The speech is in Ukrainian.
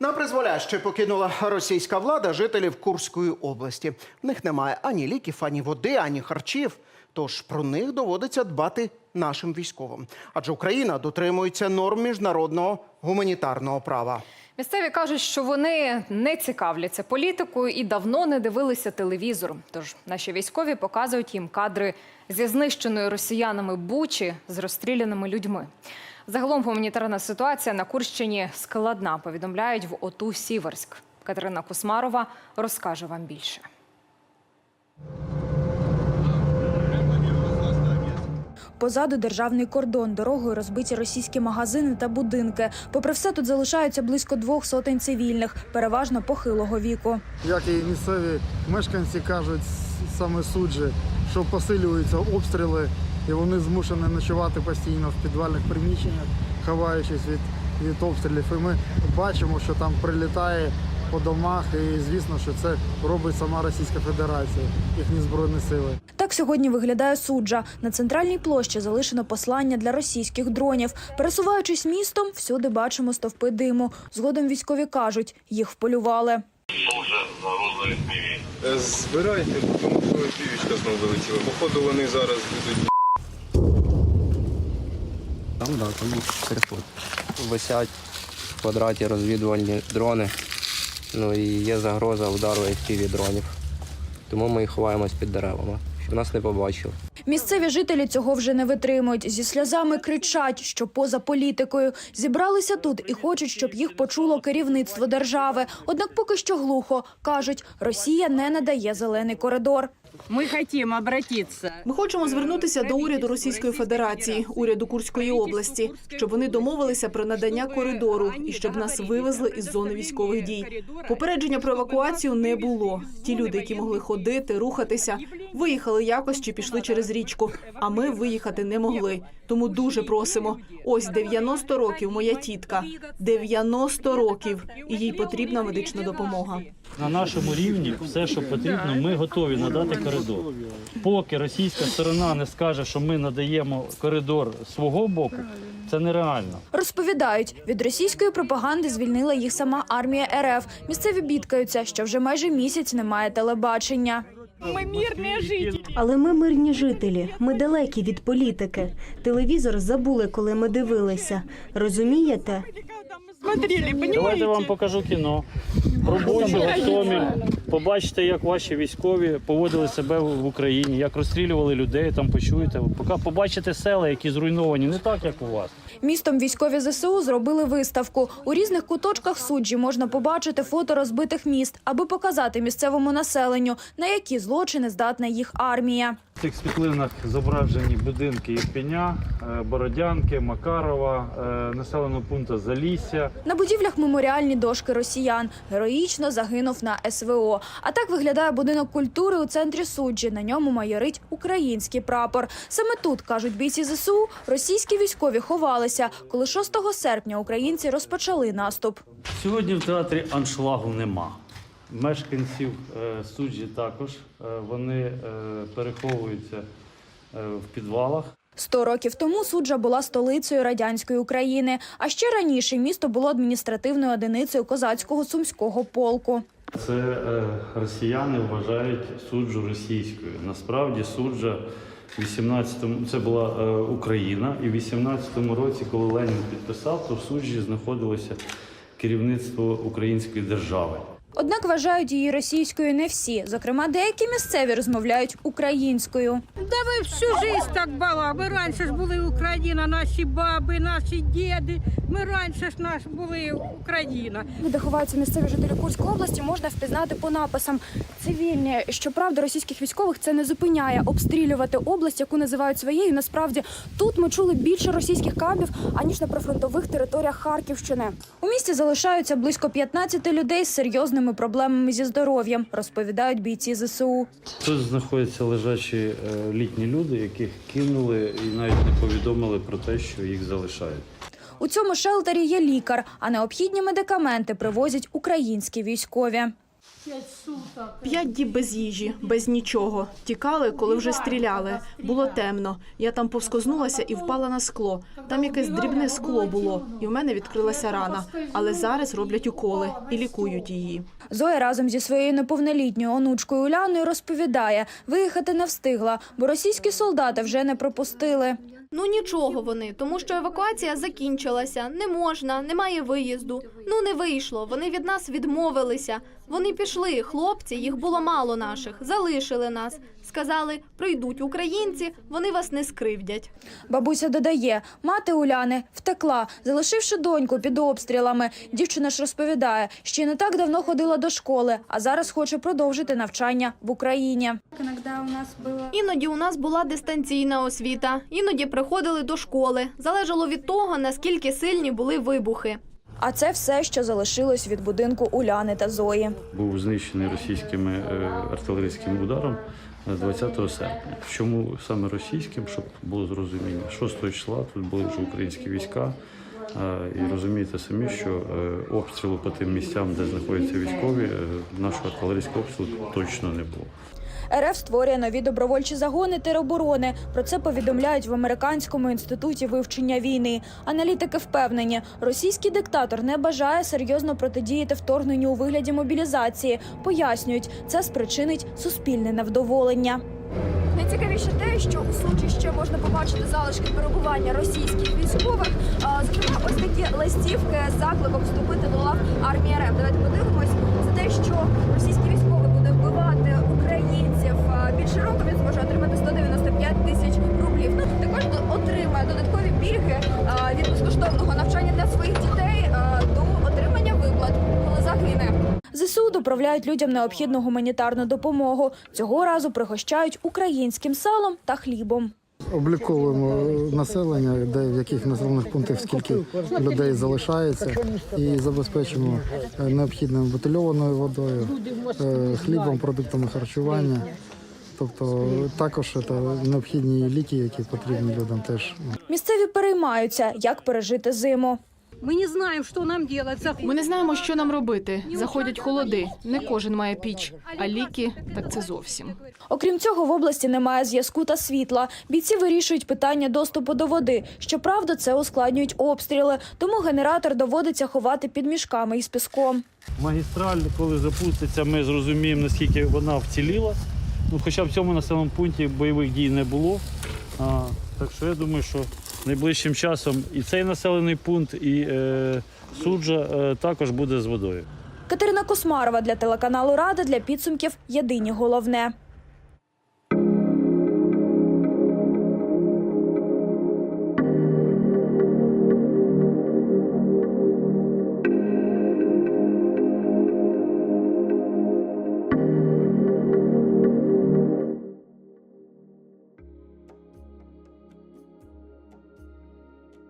На призволяще покинула російська влада жителів Курської області. В них немає ані ліків, ані води, ані харчів. Тож про них доводиться дбати нашим військовим. Адже Україна дотримується норм міжнародного гуманітарного права. Місцеві кажуть, що вони не цікавляться політикою і давно не дивилися телевізор. Тож наші військові показують їм кадри зі знищеної росіянами бучі з розстріляними людьми. Загалом гуманітарна ситуація на Курщині складна. Повідомляють в ОТУ Сіверськ. Катерина Кусмарова розкаже вам більше. Позаду державний кордон, дорогою розбиті російські магазини та будинки. Попри все, тут залишаються близько двох сотень цивільних, переважно похилого віку. Як і місцеві мешканці кажуть, саме суджі, що посилюються обстріли, і вони змушені ночувати постійно в підвальних приміщеннях, ховаючись від, від обстрілів. І ми бачимо, що там прилітає по домах, і звісно, що це робить сама Російська Федерація, їхні збройні сили. Так сьогодні виглядає суджа. На центральній площі залишено послання для російських дронів. Пересуваючись містом, всюди бачимо стовпи диму. Згодом військові кажуть, їх вполювали. Дуже Збирайте, тому що півічка знову вилетіла. Походу вони зараз будуть Там, да, там переход. Висять в квадраті розвідувальні дрони. Ну і є загроза удару FPV дронів. Тому ми і ховаємось під деревами, щоб нас не побачили. Місцеві жителі цього вже не витримують. Зі сльозами кричать, що поза політикою зібралися тут і хочуть, щоб їх почуло керівництво держави. Однак поки що глухо кажуть, Росія не надає зелений коридор. Мы хотим обратиться. Ми хочемо звернутися до уряду Російської Федерації, уряду Курської області, щоб вони домовилися про надання коридору і щоб нас вивезли із зони військових дій. Попередження про евакуацію не було. Ті люди, які могли ходити, рухатися, виїхали якось чи пішли через річку. А ми виїхати не могли. Тому дуже просимо. Ось 90 років моя тітка. 90 років, і їй потрібна медична допомога. На нашому рівні все, що потрібно, ми готові надати коридор. Поки російська сторона не скаже, що ми надаємо коридор свого боку, це нереально. Розповідають, від російської пропаганди звільнила їх сама армія РФ. Місцеві бідкаються, що вже майже місяць немає телебачення. Мы мирные жители. Але ми мирні жителі, ми далекі від політики. Телевізор забули, коли ми дивилися. Розумієте? Смотрели, Давайте вам покажу кіно. Про Бучу, Гостомель. Побачите, як ваші військові поводили себе в в Україні, як розстрілювали людей, там почуєте. Поки побачите села, які зруйновані, не так, як у вас. Містом військові ЗСУ зробили виставку. У різних куточках суджі можна побачити фото розбитих міст, аби показати місцевому населенню, на які злочини здатна їх армія. В цих світлинах зображені будинки Ірпеня, е, Бородянки, Макарова, е, населеного пункту Залісся. На будівлях меморіальні дошки росіян. Героїчно загинув на СВО. А так виглядає будинок культури у центрі суджі. На ньому майорить український прапор. Саме тут кажуть бійці ЗСУ, російські військові ховалися, коли 6 серпня українці розпочали наступ. Сьогодні в театрі аншлагу нема. Мешканців е, суджі також е, вони е, переховуються в підвалах. Сто років тому суджа була столицею радянської України. А ще раніше місто було адміністративною одиницею козацького сумського полку. Це росіяни вважають суджу російською. Насправді суджа 18-му це була е, Україна, і в 18-му році, коли Ленін підписав, то в суджі знаходилося керівництво української держави. Однак вважають її російською не всі. Зокрема, деякі місцеві розмовляють українською. Да ви всю жизнь так була. Ви раніше ж були Україна, наші баби, наші діди. Ми раніше ж наш були Україна. Де ховаються місцеві жителі Курської області, можна впізнати по написам цивільні. Щоправда, російських військових це не зупиняє обстрілювати область, яку називають своєю. Насправді тут ми чули більше російських кабів аніж на прифронтових територіях Харківщини. У місті залишаються близько 15 людей з серйозними проблемами зі здоров'ям, розповідають бійці ЗСУ. Тут знаходяться лежачі е, літні люди, яких кинули і навіть не повідомили про те, що їх залишають. У цьому шелтері є лікар, а необхідні медикаменти привозять українські військові. П'ять діб без їжі, без нічого. Тікали, коли вже стріляли. Було темно. Я там повскознулася і впала на скло. Там якесь дрібне скло було, і в мене відкрилася рана. Але зараз роблять уколи і лікують її. Зоя разом зі своєю неповнолітньою онучкою Уляною розповідає, виїхати не встигла, бо російські солдати вже не пропустили. Ну нічого вони, тому що евакуація закінчилася. Не можна, немає виїзду. Ну не вийшло. Вони від нас відмовилися. Вони пішли, хлопці, їх було мало наших, залишили нас. Сказали, прийдуть українці, вони вас не скривдять. Бабуся додає, мати Уляни втекла, залишивши доньку під обстрілами. Дівчина ж розповідає, що не так давно ходила до школи, а зараз хоче продовжити навчання в Україні. Іноді у нас була дистанційна освіта, іноді приходили до школи. Залежало від того, наскільки сильні були вибухи. А це все, що залишилось від будинку Уляни та Зої. Був знищений російськими е, артилерійським ударом е, 20 серпня. Чому саме російським, щоб було зрозуміння? 6 числа тут були вже українські війська. е, І розумієте самі, що е, обстрілу по тим місцям, де знаходяться військові, е, нашого артилерійського обстрілу точно не було. РФ створює нові добровольчі загони тероборони. Про це повідомляють в американському інституті вивчення війни. Аналітики впевнені, російський диктатор не бажає серйозно протидіяти вторгненню у вигляді мобілізації. Пояснюють, це спричинить суспільне невдоволення. Найцікавіше те, що у Сочі ще можна побачити залишки перебування російських військових. Зокрема, ось такі листівки з закликом вступити до лав армії РФ. Давайте подивимось за те, що додаткові пільги від безкоштовного навчання для своїх дітей до отримання виплат, коли загине. ЗСУ доправляють людям необхідну гуманітарну допомогу. Цього разу пригощають українським салом та хлібом. Обліковуємо населення, де в яких населених пунктах скільки людей залишається, і забезпечимо е, необхідною бутильованою водою, е, хлібом, продуктами харчування. Тобто також це необхідні ліки, які потрібні людям теж. Місцеві переймаються, як пережити зиму. Ми не знаємо, що нам робити. Ми не знаємо, що нам робити. Заходять холоди. Не кожен має піч, а ліки так це зовсім. Окрім цього, в області немає зв'язку та світла. Бійці вирішують питання доступу до води. Щоправда, це ускладнюють обстріли, тому генератор доводиться ховати під мішками із піском. Магістраль, коли запуститься, ми зрозуміємо, наскільки вона вціліла. Ну, хоча в цьому населеному пункті бойових дій не було. А, так що я думаю, що найближчим часом і цей населений пункт, і е, суджа е, також буде з водою. Катерина Космарова для телеканалу Рада для підсумків Єдині головне.